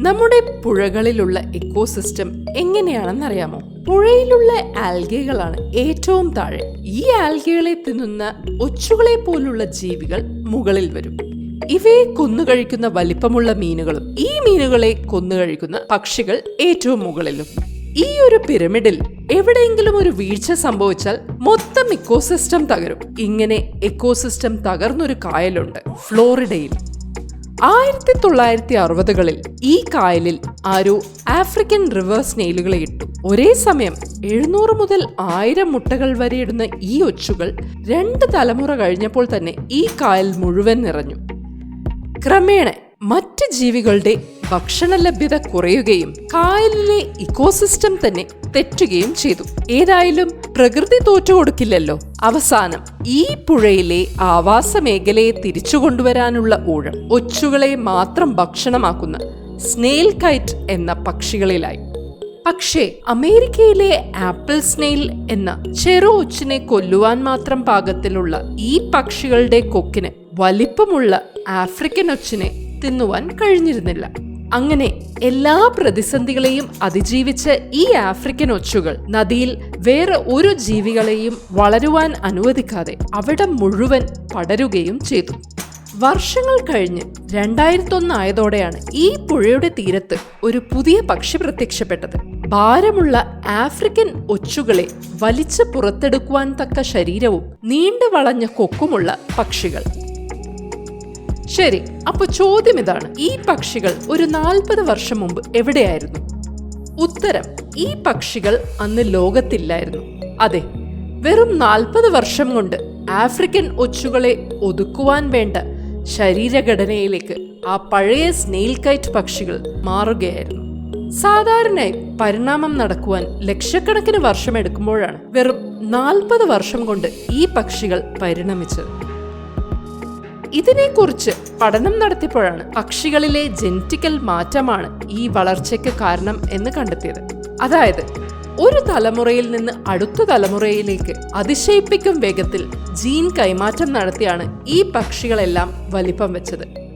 നമ്മുടെ പുഴകളിലുള്ള എക്കോസിസ്റ്റം എങ്ങനെയാണെന്നറിയാമോ? പുഴയിലുള്ള ആൽഗകളാണ് ഏറ്റവും താഴെ. ഈ ആൽഗകളെ തിന്നുന്ന ഒച്ചുകളെ പോലുള്ള ജീവികൾ മുകളിൽ വരും. ഇവയെ കൊന്നുകഴിക്കുന്ന വലിപ്പമുള്ള മീനുകളും ഈ മീനുകളെ കൊന്നുകഴിക്കുന്ന പക്ഷികൾ ഏറ്റവും മുകളിലും. ഈ ഒരു പിരമിഡിൽ എവിടെയെങ്കിലും ഒരു വീഴ്ച സംഭവിച്ചാൽ മൊത്തം ഇക്കോസിസ്റ്റം തകരും. ഇങ്ങനെ എക്കോസിസ്റ്റം തകർന്നൊരു കായലുണ്ട്. ഫ്ലോറിഡയിൽ. ആയിരത്തി തൊള്ളായിരത്തി അറുപതുകളിൽ ഈ കായലിൽ ആരോ ആഫ്രിക്കൻ റിവർ സ്നെയിലുകളെ ഇട്ടു. ഒരേ സമയം എഴുന്നൂറ് മുതൽ ആയിരം മുട്ടകൾ വരെ ഇടുന്ന ഈ ഒച്ചുകൾ രണ്ട് തലമുറ കഴിഞ്ഞപ്പോൾ തന്നെ ഈ കായൽ മുഴുവൻ നിറഞ്ഞു. ക്രമേണ മറ്റ് ജീവികളുടെ ഭക്ഷണ ലഭ്യത കുറയുകയും കായലിലെ ഇക്കോസിസ്റ്റം തന്നെ തെറ്റുകയും ചെയ്തു. ഏതായാലും പ്രകൃതി തോറ്റുകൊടുക്കില്ലല്ലോ അവസാനം ഈ പുഴയിലെ ആവാസ മേഖലയെ തിരിച്ചു കൊണ്ടുവരാനുള്ള ഊഴം ഒച്ചുകളെ മാത്രം ഭക്ഷണമാക്കുന്ന സ്നെയിൽ കൈറ്റ് എന്ന പക്ഷികളിലായി. പക്ഷേ അമേരിക്കയിലെ ആപ്പിൾ സ്നെയിൽ എന്ന ചെറു ഒച്ചിനെ കൊല്ലുവാൻ മാത്രം പാകത്തിലുള്ള ഈ പക്ഷികളുടെ കൊക്കിന് വലിപ്പമുള്ള ആഫ്രിക്കൻ ഒച്ചിനെ തിന്നുവാൻ കഴിഞ്ഞിരുന്നില്ല. അങ്ങനെ എല്ലാ പ്രതിസന്ധികളെയും അതിജീവിച്ച് ഈ ആഫ്രിക്കൻ ഒച്ചുകൾ നദിയിൽ വേറെ ഒരു ജീവികളെയും വളരുവാൻ അനുവദിക്കാതെ അവിടെ മുഴുവൻ പടരുകയും ചെയ്തു. വർഷങ്ങൾ കഴിഞ്ഞ് രണ്ടായിരത്തി ആയതോടെയാണ് ഈ പുഴയുടെ തീരത്ത് ഒരു പുതിയ പക്ഷി പ്രത്യക്ഷപ്പെട്ടത്. ഭാരമുള്ള ആഫ്രിക്കൻ ഒച്ചുകളെ വലിച്ചു പുറത്തെടുക്കുവാൻ തക്ക ശരീരവും നീണ്ടു വളഞ്ഞ കൊക്കുമുള്ള പക്ഷികൾ. ശരി അപ്പൊ ചോദ്യം ഇതാണ്. ഈ പക്ഷികൾ ഒരു നാൽപ്പത് വർഷം മുമ്പ് എവിടെയായിരുന്നു? ഉത്തരം ഈ പക്ഷികൾ അന്ന് ലോകത്തില്ലായിരുന്നു. അതെ വെറും നാൽപ്പത് വർഷം കൊണ്ട് ആഫ്രിക്കൻ ഒച്ചുകളെ ഒതുക്കുവാൻ വേണ്ട ശരീരഘടനയിലേക്ക് ആ പഴയ സ്നെയിൽ കൈറ്റ് പക്ഷികൾ മാറുകയായിരുന്നു. സാധാരണയായി പരിണാമം നടക്കുവാൻ ലക്ഷക്കണക്കിന് വർഷം എടുക്കുമ്പോഴാണ് വെറും നാൽപ്പത് വർഷം കൊണ്ട് ഈ പക്ഷികൾ പരിണമിച്ചത്. ഇതിനെക്കുറിച്ച് പഠനം നടത്തിയപ്പോഴാണ് പക്ഷികളിലെ ജെനറ്റിക്കൽ മാറ്റമാണ് ഈ വളർച്ചയ്ക്ക് കാരണം എന്ന് കണ്ടെത്തിയത്. അതായത് ഒരു തലമുറയിൽ നിന്ന് അടുത്ത തലമുറയിലേക്ക് അതിശയിപ്പിക്കും വേഗത്തിൽ ജീൻ കൈമാറ്റം നടത്തിയാണ് ഈ പക്ഷികളെല്ലാം വലിപ്പം വെച്ചത്.